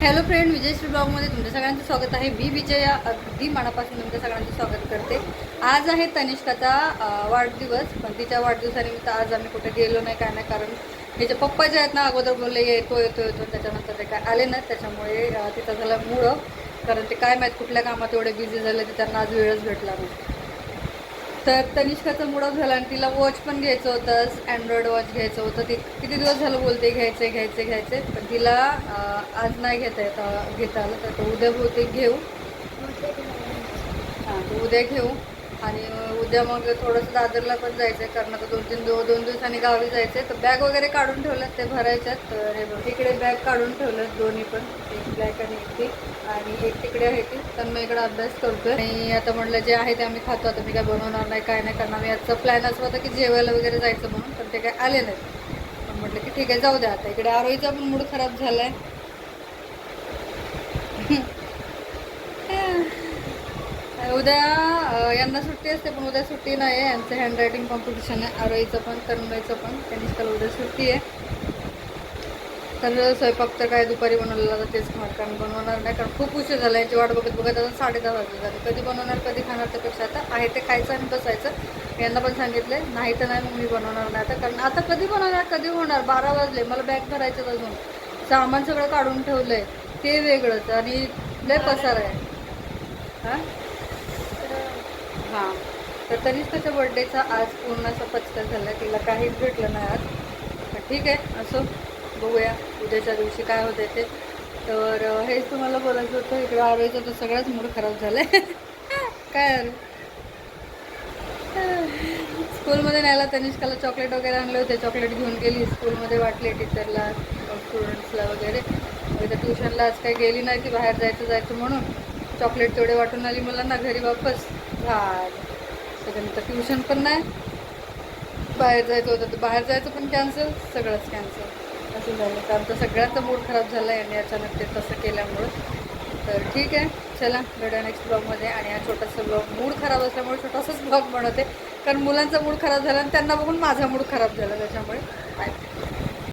Hello friend विजयश्री ब्लॉगमध्ये तुमच्या सगळ्यांचं स्वागत आहे. मी विजया अगदी मनापासून तुमच्या सगळ्यांचं स्वागत करते. आज आहे तनिष्काचा वाढदिवस पण तिच्या वाढदिवसानिमित्त आज आम्ही कुठे गेलो नाही काय नाही कारण तिचे पप्पा जे आहेत ना अगोदर बोलले येतो येतो येतो त्याच्यानंतर ते काय आले ना त्याच्यामुळे तिथं झालं मुळं कारण ते काय माहीत कुठल्या कामात एवढे बिझी झाले तर त्यांना आज वेळच भेटला नाही. तर तनिष्काचा मूड झाला आणि तिला वॉच पण घ्यायचं होतं अँड्रॉइड वॉच घ्यायचं होतं. ती किती दिवस झालं बोलते घ्यायचे घ्यायचे घ्यायचे. पण तिला आज नाही घेता येत घेता आलं. तर उद्या बहुतेक घेऊ. हां तर उद्या घेऊ. आणि उद्या मग थोडंसं दादरला पण जायचं आहे कारण आता दोन तीन दो दोन दिवसांनी गावी जायचं आहे तर बॅग वगैरे काढून ठेवल्यात ते भरायच्यात. तर हे बघ तिकडे बॅग काढून ठेवल्यात दोन्ही पण. एक ब्लॅक आणि एक ती आणि एक तिकडे आहे ती. तर मी इकडे अभ्यास करतोय. आणि आता म्हटलं जे आहे ते आम्ही खातो. आता मी काय बनवणार नाही काय नाही कारण आम्ही आजचा प्लॅन असं होता की जेवायला वगैरे जायचं म्हणून पण ते काय आले नाहीत. म्हटलं की ठीक आहे जाऊ द्या. आता इकडे आरोहीचा पण मूड खराब झाला आहे उद्या यांना सुट्टी असते पण उद्या सुट्टी नाही आहे. यांचं हँडरायटिंग कॉम्पिटिशन आहे. आरोईचं पण तन्मयचं पण. त्यांनीच काल उद्या सुट्टी आहे. तर स्वयंपाक तर काय दुपारी बनवलेला तर तेच खाणार. कारण बनवणार नाही कारण खूप उशीर झाला. याची वाट बघत बघत आता साडे दहा वाजले झाले. कधी बनवणार कधी खाणार त्यापेक्षा आता आहे ते खायचं आणि बसायचं. यांना पण सांगितलंय नाही तर नाही मग मी बनवणार नाही आता. कारण आता कधी बनवणार कधी होणार? बारा वाजले. मला बॅग भरायचं अजून. सामान सगळं काढून ठेवलं आहे ते वेगळंच. आणि लय पसार आहे. हां? हां. तर तरीच त्याच्या बड्डेचा आज पूर्ण असा पचका झाला तिला काहीच भेटलं नाही आज. पण ठीक आहे असो. बघूया उद्याच्या दिवशी काय होते ते. तर हेच तुम्हाला बोलायचं होतं. इकडं आरोग्याचा तर सगळाच मूड खराब झाला आहे काय अरे स्कूलमध्ये न्यायला तनिष्काला चॉकलेट वगैरे आणले होते. चॉकलेट घेऊन गेली. स्कूलमध्ये वाटले टीचरला स्टुडंट्सला वगैरे. तर ट्युशनला आज काही गेली नाही ती बाहेर जायचं जायचं म्हणून. चॉकलेट तेवढे वाटून आली मुलांना घरी वापस. झाड त्याच्यानंतर ट्युशन पण नाही. बाहेर जायचं होतं तर बाहेर जायचं पण कॅन्सल सगळंच कॅन्सल असं झालं. तर आमचा सगळ्यांचा मूड खराब झाला आहे आणि अचानक ते तसं केल्यामुळं. तर ठीक आहे. चला भेटूया नेक्स्ट ब्लॉगमध्ये आणि हा छोटासा ब्लॉग मूड खराब असल्यामुळे छोटासाच ब्लॉग बनवते. कारण मुलांचा मूड खराब झाला आणि त्यांना बघून माझा मूड खराब झाला त्याच्यामुळे. बाय